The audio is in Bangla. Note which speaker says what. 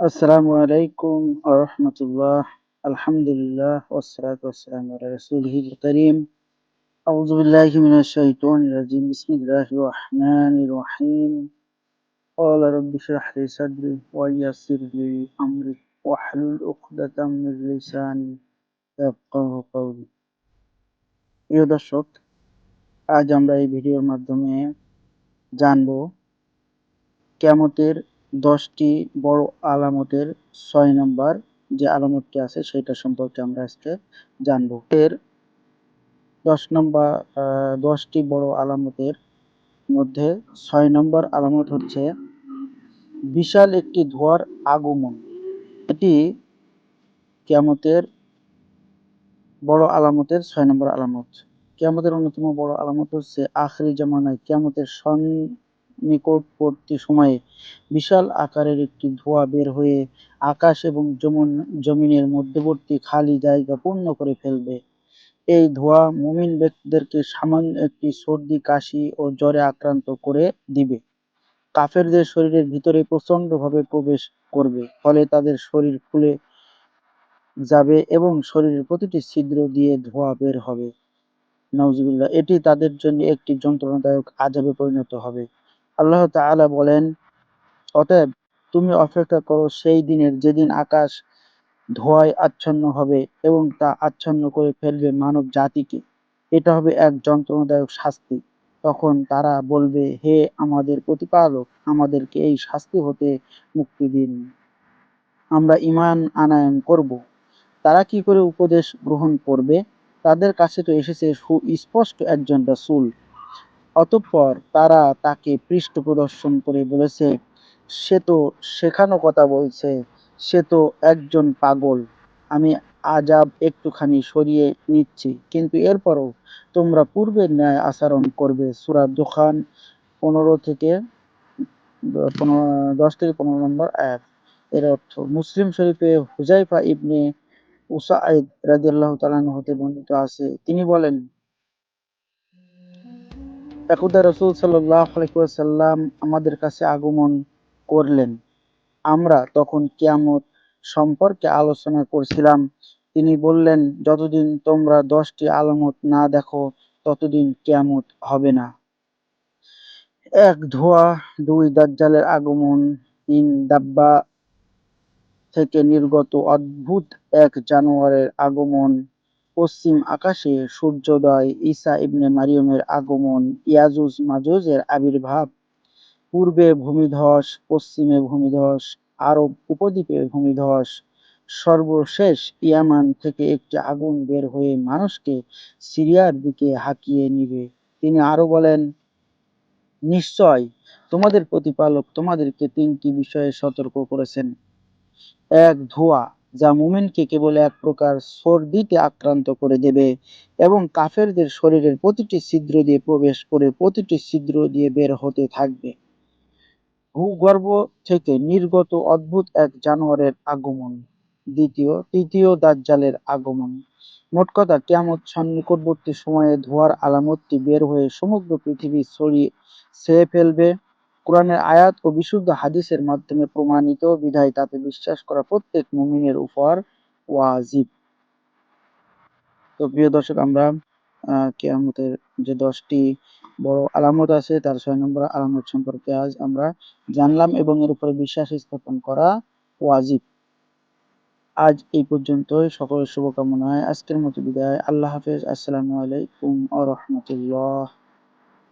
Speaker 1: আসসালামু আলাইকুম আরহামতুল্লাহ আলহামদুলিল্লাহ والصلاة والسلام على رسوله الكريم أعوذ بالله من الشيطان الرجيم بسم الله الرحمن الرحيم قال رب اشرح لي صدري ويسر لي أمري واحلل عقدة من لساني يفقهوا قولي প্রিয় দর্শক আজ আমরা এই ভিডিওর মাধ্যমে জানব কেমতের দশটি বড় আলামতের ছয় নম্বর যে আলামতটি আছে সেটা সম্পর্কে আমরা আজকে জানব। এর দশ নম্বর দশটি বড় আলামতের মধ্যে ছয় নম্বর আলামত হচ্ছে বিশাল একটি ধোয়ার আগমন। এটি কেমতের বড় আলামতের ছয় নম্বর আলামত। কেমতের অন্যতম বড় আলামত হচ্ছে আখরি জামানায় কেমতের নিকটবর্তী সময়ে বিশাল আকারের একটি ধোঁয়া বের হয়ে আকাশ এবং জমিনের মধ্যবর্তী খালি জায়গা পূর্ণ করে ফেলবে। এই ধোঁয়া মুমিন ব্যক্তিদেরকে সামান্য একটি সর্দি, কাশি ও জ্বরে আক্রান্ত করে দিবে। কাফেরদের শরীরের ভিতরে প্রচন্ডভাবে প্রবেশ করবে, ফলে তাদের শরীর ফুলে যাবে এবং শরীরের প্রতিটি ছিদ্র দিয়ে ধোঁয়া বের হবে। নজরুল্লাহ এটি তাদের জন্য একটি যন্ত্রণাদায়ক আজাবে পরিণত হবে। আল্লাহ তাআলা বলেন, অতএব তুমি অপেক্ষা করো সেই দিনের যেদিন আকাশ ধোঁয়ায় আচ্ছন্ন হবে এবং তা আচ্ছন্ন করে ফেলবে মানব জাতিকে। এটা হবে এক যন্ত্রণাদায়ক শাস্তি। তখন তারা বলবে, হে আমাদের প্রতিপালক, আমাদেরকে এই শাস্তি হতে মুক্তি দিন। আমরা ইমান আনায়ন করব। তারা কি করে উপদেশ গ্রহণ করবে? তাদের কাছে তো এসেছে সুস্পষ্ট একজন রাসূল। অতঃপর তারা তাকে পৃষ্ঠ প্রদর্শন করে বলেছে, সে তো শেখানো কথা বলছে, সে তো একজন পাগল। আমি আজাব একটুখানি সরিয়ে নিচ্ছি, কিন্তু এরপরও তোমরা পূর্বের ন্যায় আচরণ করবে। সুরা দোকান পনেরো থেকে দশ থেকে পনেরো নম্বর এক এর অর্থ, মুসলিম শরীফে হুজাইফা ইবনে উসাইদ রাদিয়াল্লাহু তাআলা হতে বর্ণিত আছে। তিনি বলেন একদা রসুল সাল্লাম আমাদের কাছে আগমন করলেন। আমরা তখন কিয়ামত সম্পর্কে আলোচনা করছিলাম। তিনি বললেন, যতদিন তোমরা দশটি আলামত না দেখো, ততদিন কিয়ামত হবে না। এক ধোয়া দুই দাজ্জালের আগমন, তিন দাব্বা থেকে নির্গত অদ্ভুত এক জানোয়ারের আগমন পশ্চিম আকাশে সূর্যোদয়, ঈসা ইবনে মারিয়মের আগমন, ইয়াজুজ মাজুজের আবির্ভাব, পূর্বে ভূমিধস, পশ্চিমে ভূমিধস, আরব উপদ্বীপে ভূমিধস, সর্বশেষ ইয়ামান থেকে একটি আগুন বের হয়ে মানুষকে সিরিয়ার দিকে হাঁকিয়ে নিবে। তিনি আরও বলেন, নিশ্চয়, তোমাদের প্রতিপালক তোমাদেরকে তিনটি বিষয়ে সতর্ক করেছেন। এক, ধোয়া। যা মুমিনকে কেবল এক প্রকার সর্দিতে আক্রান্ত করে দেবে এবং কাফেরদের শরীরের প্রতিটি ছিদ্র দিয়ে প্রবেশ করে প্রতিটি ছিদ্র দিয়ে বের হতে থাকবে। ভূগর্ভ থেকে নির্গত অদ্ভুত এক জানোয়ারের আগমন, দ্বিতীয়, তৃতীয় দাজ্জালের আগমন। মোট কথা কেমন সন্নিকটবর্তী সময়ে ধোয়ার আলামতটি বের হয়ে সমগ্র পৃথিবী ছড়িয়ে ছেয়ে ফেলবে। কোরআনের আয়াত ও বিশুদ্ধ হাদিসের মাধ্যমে প্রমাণিত বিধায় তাতে বিশ্বাস করা প্রত্যেক মুমিনের উপর ওয়াজিব। তো প্রিয় দর্শক, আমরা কেয়ামতের যে দশটি বড় আলামত আছে, তার ছয় নম্বর আলামত সম্পর্কে আজ আমরা জানলাম এবং এর উপরে বিশ্বাস স্থাপন করা ওয়াজিব। আজ এই পর্যন্তই। সকলের শুভকামনায় আজকের মতো বিদায়। আল্লাহ হাফেজ। আসসালামু আলাইকুম আ রহমতুল্লাহ।